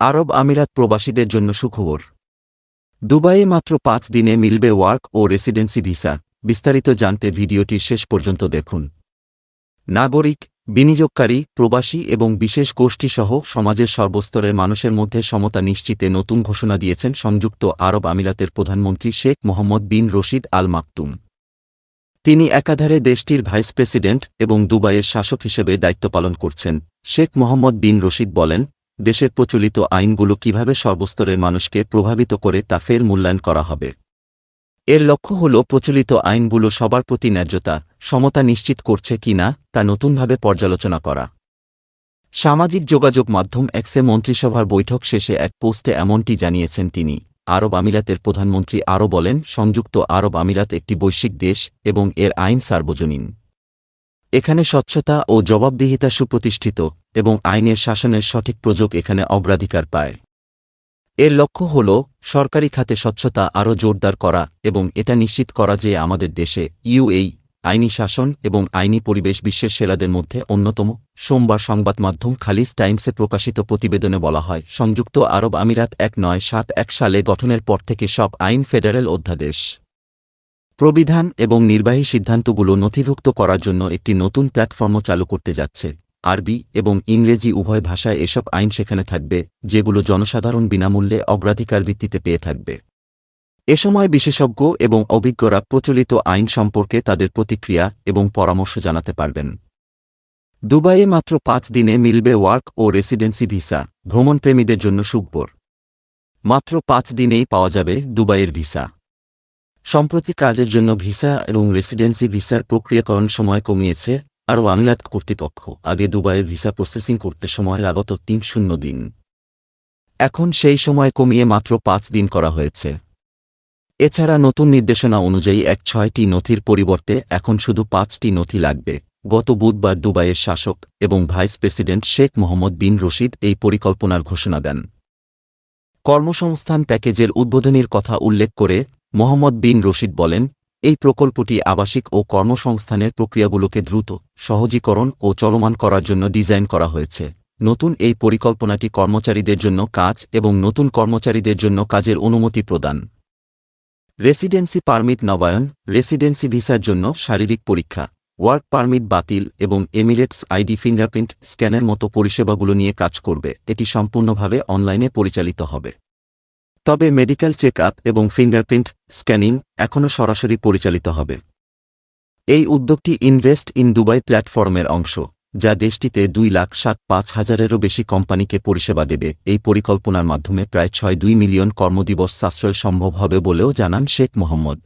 আরব আমিরাত প্রবাসীদের জন্য সুখবর। দুবাইয়ে মাত্র পাঁচ দিনে মিলবে ওয়ার্ক ও রেসিডেন্সি ভিসা। বিস্তারিত জানতে ভিডিওটি শেষ পর্যন্ত দেখুন। নাগরিক, বিনিয়োগকারী, প্রবাসী এবং বিশেষ গোষ্ঠীসহ সমাজের সর্বস্তরের মানুষের মধ্যে সমতা নিশ্চিতে নতুন ঘোষণা দিয়েছেন সংযুক্ত আরব আমিরাতের প্রধানমন্ত্রী শেখ মোহাম্মদ বিন রশিদ আল মাকতুম তিনি একাধারে দেশটির ভাইস প্রেসিডেন্ট এবং দুবাইয়ের শাসক হিসেবে দায়িত্ব পালন করছেন। শেখ মোহাম্মদ বিন রশিদ বলেন দেশের প্রচলিত আইনগুলো কীভাবে সর্বস্তরের মানুষকে প্রভাবিত করে তা ফের মূল্যায়ন করা হবে। এর লক্ষ্য হল প্রচলিত আইনগুলো সবার প্রতি ন্যায্যতা, সমতা নিশ্চিত করছে কিনা তা নতুনভাবে পর্যালোচনা করা। সামাজিক যোগাযোগ মাধ্যম এক্সে মন্ত্রিসভার বৈঠক শেষে এক পোস্টে এমনটি জানিয়েছেন তিনি। আরব আমিরাতের প্রধানমন্ত্রী আরও বলেন, সংযুক্ত আরব আমিরাত একটি বৈশ্বিক দেশ এবং এর আইন সার্বজনীন। এখানে স্বচ্ছতা ও জবাবদিহিতা সুপ্রতিষ্ঠিত এবং আইনের শাসনের সঠিক প্রযোগ এখানে অগ্রাধিকার পায়। এর লক্ষ্য হল সরকারি খাতে স্বচ্ছতা আরও জোরদার করা এবং এটা নিশ্চিত করা যে আমাদের দেশে ইউএই আইনি শাসন এবং আইনি পরিবেশ বিশ্বের সেরাদের মধ্যে অন্যতম। সোমবার সংবাদ মাধ্যম খালিজ টাইমসে প্রকাশিত প্রতিবেদনে বলা হয়, সংযুক্ত আরব আমিরাত এক নয় সাত এক সালে গঠনের পর থেকে সব আইন ফেডারেল অধ্যাদেশ। প্রবিধান এবং নির্বাহী সিদ্ধান্তগুলো নথিভুক্ত করার জন্য একটি নতুন প্ল্যাটফর্মও চালু করতে যাচ্ছে। আরবি এবং ইংরেজি উভয় ভাষায় এসব আইন সেখানে থাকবে, যেগুলো জনসাধারণ বিনামূল্যে অগ্রাধিকার ভিত্তিতে পেয়ে থাকবে। এ সময় বিশেষজ্ঞ এবং অভিজ্ঞরা প্রচলিত আইন সম্পর্কে তাদের প্রতিক্রিয়া এবং পরামর্শ জানাতে পারবেন। দুবাইয়ে মাত্র পাঁচ দিনে মিলবে ওয়ার্ক ও রেসিডেন্সি ভিসা, ভ্রমণপ্রেমীদের জন্য সুখবর। মাত্র পাঁচ দিনেই পাওয়া যাবে দুবাইয়ের ভিসা। সম্প্রতি কাজের জন্য ভিসা এবং রেসিডেন্সি ভিসার প্রক্রিয়াকরণ সময় কমিয়েছে আরও আমিরাত কর্তৃপক্ষ। আগে দুবাইয়ের ভিসা প্রসেসিং করতে সময় লাগত তিন শূন্য দিন। এখন সেই সময় কমিয়ে মাত্র পাঁচ দিন করা হয়েছে। এছাড়া নতুন নির্দেশনা অনুযায়ী এক ছয়টি নথির পরিবর্তে এখন শুধু পাঁচটি নথি লাগবে। গত বুধবার দুবাইয়ের শাসক এবং vice president Sheikh Mohammed bin Rashid এই পরিকল্পনার ঘোষণা দেন। কর্মসংস্থান প্যাকেজের উদ্বোধনীর কথা উল্লেখ করে মোহাম্মদ বিন রশিদ বলেন, এই প্রকল্পটি আবাসিক ও কর্মসংস্থানের প্রক্রিয়াগুলোকে দ্রুত, সহজীকরণ ও চলমান করার জন্য ডিজাইন করা হয়েছে। নতুন এই পরিকল্পনাটি কর্মচারীদের জন্য কাজ এবং নতুন কর্মচারীদের জন্য কাজের অনুমতি প্রদান। রেসিডেন্সি পারমিট নবায়ন, রেসিডেন্সি ভিসার জন্য শারীরিক পরীক্ষা, ওয়ার্ক পারমিট বাতিল এবং এমিরেটস আইডি ফিঙ্গারপ্রিন্ট স্ক্যানের মতো পরিষেবাগুলো নিয়ে কাজ করবে। এটি সম্পূর্ণভাবে অনলাইনে পরিচালিত হবে। তবে মেডিকেল চেক আপ এবং ফিঙ্গারপ্রিন্ট স্ক্যানিং এখনও সরাসরি পরিচালিত হবে। এই উদ্যোগটি ইনভেস্ট ইন দুবাই প্ল্যাটফর্মের অংশ, যা দেশটিতে দুই লাখ সাত পাঁচ হাজারেরও বেশি কোম্পানিকে পরিষেবা দেবে। এই পরিকল্পনার মাধ্যমে প্রায় ছয় দুই মিলিয়ন কর্মদিবস সাশ্রয় সম্ভব হবে বলেও জানান শেখ মোহাম্মদ।